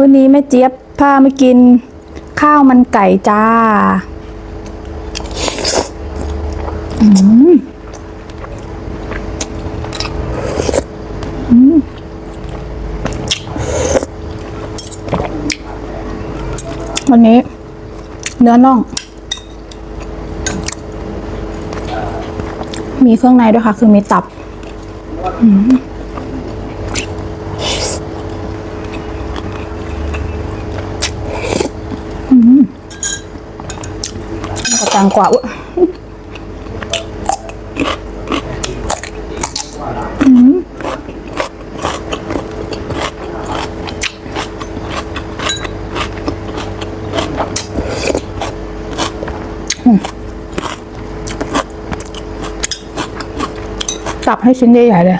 มื้อนี้แม่เจี๊ยบพามากิน ข้าวมันไก่จ้าอืมอืมวันนี้ เนื้อน่อง มีเครื่องในด้วยค่ะ คือมีตับกร ตังกว่าอุ๊ยอืมตับให้ชิ้นใหญ่ๆเลย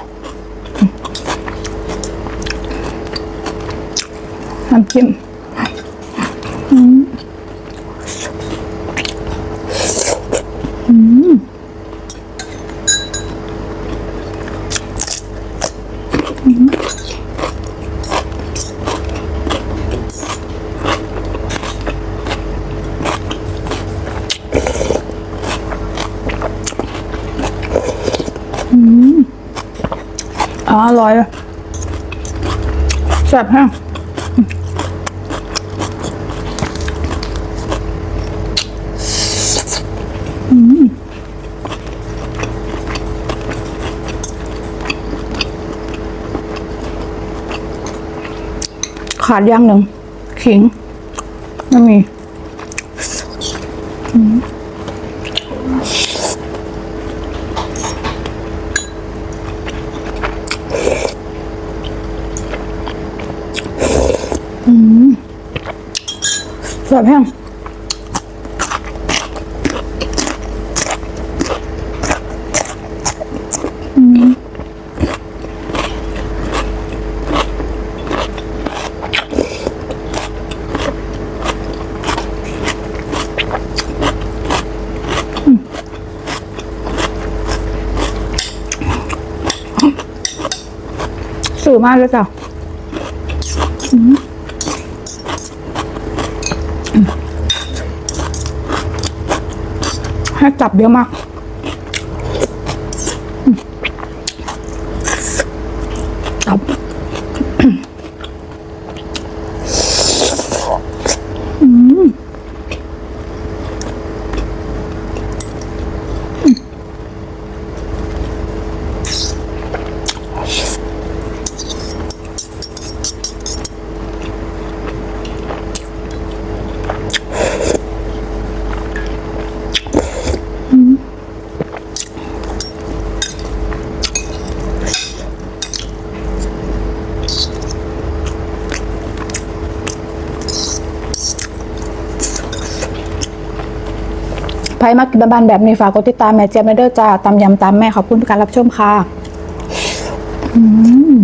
น้ำจิ้ม อ๋ออร่อยแซ่บแห้งขาดอย่างหนึ่งขิงไม่มี ซ่บแห้งสื่อมากเลยจ้ะ ให้จับเยอะมาก จับ ใครมากินบ้านแบบนี้ฝากกดติดตามแม่เจี๊ยบเดอร์จ้าตำยำตามแม่ขอบคุณทุกการรับชมค่ะ อืม